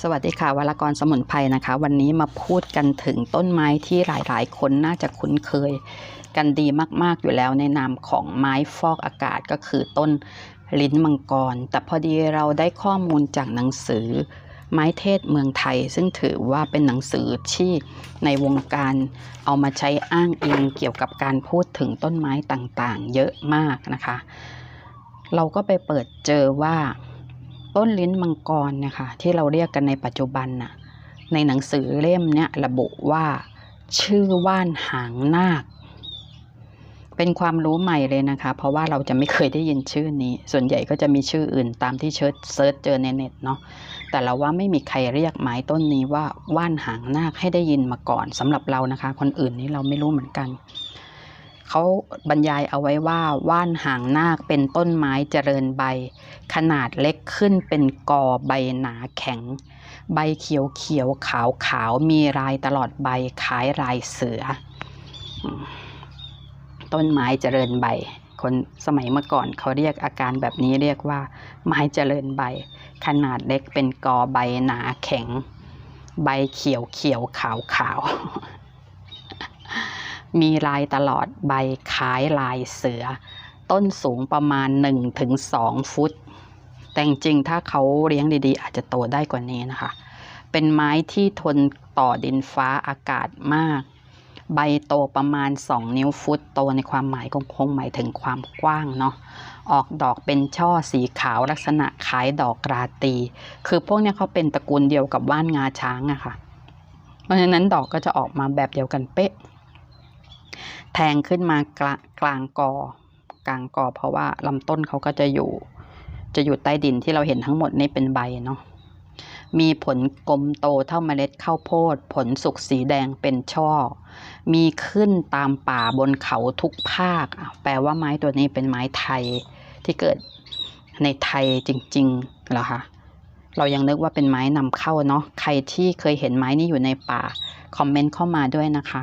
สวัสดีค่ะวรกรสมุนไพรนะคะ วันนี้มาพูดกันถึงต้นไม้ที่หลายๆ คนน่าจะคุ้นเคย กันดีมากๆอยู่แล้วในนามของไม้ฟอกอากาศก็คือต้นลิ้นมังกร แต่พอดีเราได้ข้อมูลจากหนังสือ ไม้เทศเมืองไทย ซึ่งถือว่าเป็นหนังสือที่ในวงการเอามาใช้อ้างอิงเกี่ยวกับการพูดถึงต้นไม้ต่างๆ เยอะมากนะคะ เราก็ไปเปิดเจอว่า ต้นลิ้นมังกรนะคะที่เราเรียกกันในปัจจุบันน่ะในหนังสือเล่มเนี้ยระบุว่าชื่อว่านหางนาค เป็นความรู้ใหม่เลยนะคะ เพราะว่าเราจะไม่เคยได้ยินชื่อนี้ ส่วนใหญ่ก็จะมีชื่ออื่นตามที่เชิญเซิร์ชเจอในเน็ตเนาะแต่เราว่าไม่มีใครเรียกไม้ต้นนี้ว่าว่านหางนาคให้ได้ยินมาก่อนสำหรับเรานะคะ คนอื่นนี้เราไม่รู้เหมือนกัน เขาบรรยายเอาไว้ว่าว่านหางนาคเป็นต้นไม้เจริญใบ ขนาดเล็กขึ้นเป็นกอใบหนาแข็ง ใบเขียวเขียวขาวขาวมีลายตลอดใบคล้ายลายเสือ ต้นไม้เจริญใบ คนสมัยเมื่อก่อนเขาเรียกอาการแบบนี้เรียกว่า ไม้เจริญใบ ขนาดเล็กเป็นกอใบหนาแข็ง ใบเขียวเขียวขาวขาว มีลายตลอดใบคล้ายลายเสือ ต้นสูงประมาณ 1-2 ฟุต แต่จริงถ้าเขาเลี้ยงดีๆ อาจจะโตได้กว่านี้นะคะ เป็นไม้ที่ทนต่อดินฟ้าอากาศมาก ใบโตประมาณ 2 นิ้วฟุต โตในความหมายคงคงหมายถึงความกว้างเนาะออกดอกเป็นช่อสีขาวลักษณะคล้ายดอกราตรีคือพวกนี้เขาเป็นตระกูลเดียวกับว่านงาช้างอะค่ะ เพราะฉะนั้นดอกก็จะออกมาแบบเดียวกันเป๊ะ แทงขึ้นมากลางกลางกอกลางกอ เพราะว่าลำต้นเขาก็จะอยู่ จะอยู่ใต้ดินที่เราเห็นทั้งหมดนี่เป็นใบเนาะมีผลกลมโตเท่าเมล็ดข้าวโพด ผลสุกสีแดงเป็นช่อ มีขึ้นตามป่าบนเขาทุกภาคอะแปลว่าไม้ตัวนี้เป็นไม้ไทยที่เกิดในไทยจริงๆเหรอคะเรายังนึกว่าเป็นไม้นำเข้าเนาะใครที่เคยเห็นไม้นี้อยู่ในป่า คอมเมนต์เข้ามาด้วยนะคะ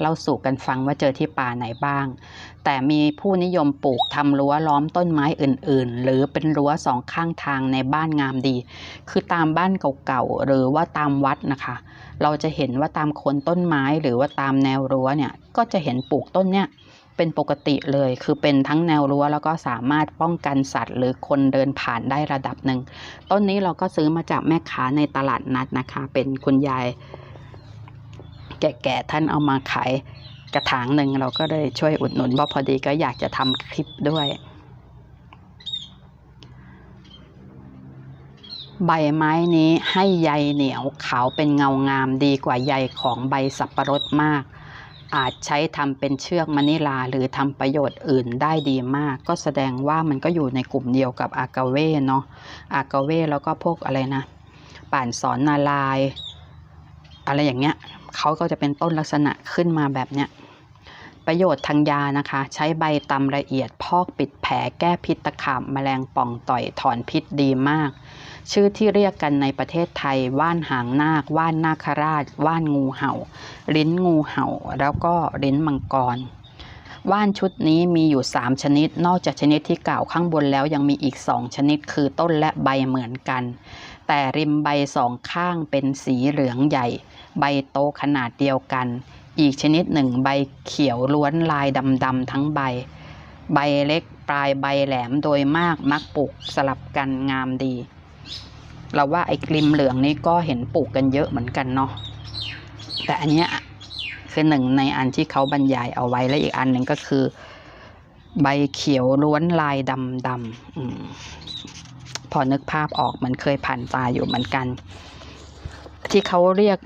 เล่าสู่กันฟังว่าเจอที่ป่าไหนบ้าง แต่มีผู้นิยมปลูกทำรั้วล้อมต้นไม้อื่น ๆ หรือเป็นรั้วสองข้างทางในบ้านงามดี คือตามบ้านเก่าๆหรือว่าตามวัดนะคะ เราจะเห็นว่าตามโคนต้นไม้หรือว่าตามแนวรั้วเนี่ยก็จะเห็นปลูกต้นเนี่ยเป็นปกติเลย คือเป็นทั้งแนวรั้วแล้วก็สามารถป้องกันสัตว์ หรือคนเดินผ่านได้ระดับหนึ่ง ต้นนี้เราก็ซื้อมาจากแม่ค้าในตลาดนัดนะคะ เป็นคุณยาย แก่ๆท่านเอามาขายกระถางหนึ่งเราก็เลยช่วยอุดหนุนเพราะพอดีก็อยากจะทำคลิปด้วย ใบไม้นี้ให้ใยเหนียวขาวเป็นเงางามดีกว่าใยของใบสับประรดมาก อาจใช้ทำเป็นเชือกมะนิลาหรือทำประโยชน์อื่นได้ดีมาก ก็แสดงว่ามันก็อยู่ในกลุ่มเดียวกับอากาเว่เนาะอากาเว่แล้วก็พวกอะไรนะ ป่านสอนนาลาย อะไรอย่างเงี้ย เขาก็จะเป็นต้นลักษณะขึ้นมาแบบเนี้ยประโยชน์ทางยานะคะ ใช้ใบตำละเอียดพอกปิดแผลแก้พิษตะขาบแมลงป่องต่อยถอนพิษดีมาก ชื่อที่เรียกกันในประเทศไทย ว่านหางนาค ว่านนาคราช ว่านงูเห่า ลิ้นงูเห่า แล้วก็ลิ้นมังกร ว่านชุดนี้มีอยู่ 3 ชนิด นอกจากชนิดที่กล่าวข้างบนแล้วยังมีอีก 2 ชนิด คือต้นและใบเหมือนกัน แต่ริมใบสองข้างเป็นสีเหลืองใหญ่ ใบโตขนาดเดียวกัน อีกชนิดหนึ่งใบเขียวล้วนลายดำๆทั้งใบ ใบเล็กปลายใบแหลมโดยมากมักปลูกสลับกันงามดี เราว่าไอ้กลิมเหลืองนี่ก็เห็นปลูกกันเยอะเหมือนกันเนาะแต่อันเนี้ยคือหนึ่งในอันที่เขาบรรยายเอาไว้และอีกอันหนึ่งก็คือ ใบเขียวล้วนลายดำดำ พอนึกภาพออกมันเคยผ่านตาอยู่เหมือนกัน ที่เขาเรียก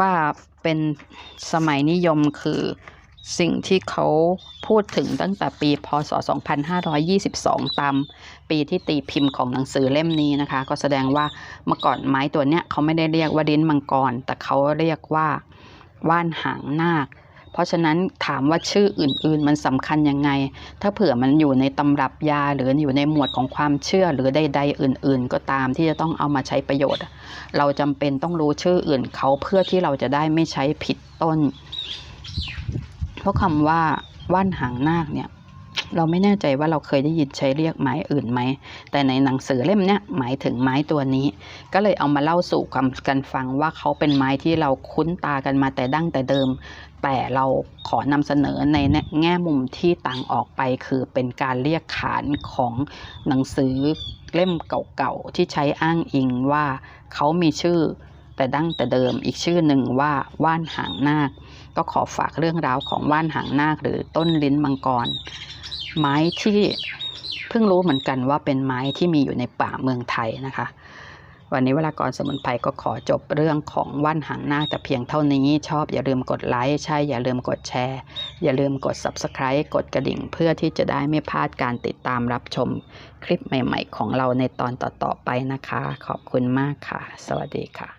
ว่าเป็นสมัยนิยมคือสิ่งที่เขาพูดถึงตั้งแต่ปีพศ 2522 ตามปีที่ตีพิมพ์ของหนังสือเล่มนี้นะคะ ก็แสดงว่าเมื่อก่อนไม้ตัวเนี้ยเขาไม่ได้เรียกว่าลิ้นมังกร แต่เขาเรียกว่าว่านหางนาค เพราะฉะนั้นถามว่าชื่ออื่น ๆ มันสำคัญยังไง ถ้าเผื่อมันอยู่ในตำรับยาหรืออยู่ในหมวดของความเชื่อหรือใดๆอื่น ๆ ก็ตามที่จะต้องเอามาใช้ประโยชน์ เราจำเป็นต้องรู้ชื่ออื่นเขาเพื่อที่เราจะได้ไม่ใช้ผิดต้น เพราะคำว่าว่านหางนาคเนี่ย เราไม่แน่ใจว่าเราเคยได้ยินใช้เรียกไม้อื่นไหม แต่ในหนังสือเล่มนี้หมายถึงไม้ตัวนี้ ก็เลยเอามาเล่าสู่กันฟังว่าเขาเป็นไม้ที่เราคุ้นตากันมาแต่ดั้งแต่เดิม แต่เราขอนำเสนอในแง่มุมที่ต่างออกไป คือเป็นการเรียกขานของหนังสือเล่มเก่าๆที่ใช้อ้างอิงว่าเขามีชื่อ แต่ดั้งแต่เดิมอีกชื่อหนึ่งว่าว่านหางนาค ก็ขอฝากเรื่องราวของว่านหางนาคหรือต้นลิ้นมังกร ไม้ที่เพิ่งรู้เหมือนกันว่าเป็นไม้ที่มีอยู่ในป่าเมืองไทยนะคะ วันนี้เวลากรสมุนไพรก็ขอจบเรื่องของว่านหางนาคแต่เพียงเท่านี้ชอบอย่าลืมกดไลค์ใช่อย่าลืมกดแชร์ อย่าลืมกด Subscribe กดกระดิ่งเพื่อที่จะได้ไม่พลาดการติดตามรับชมคลิปใหม่ ๆ ของเราในตอนต่อๆไปนะคะ ขอบคุณมากค่ะ สวัสดีค่ะ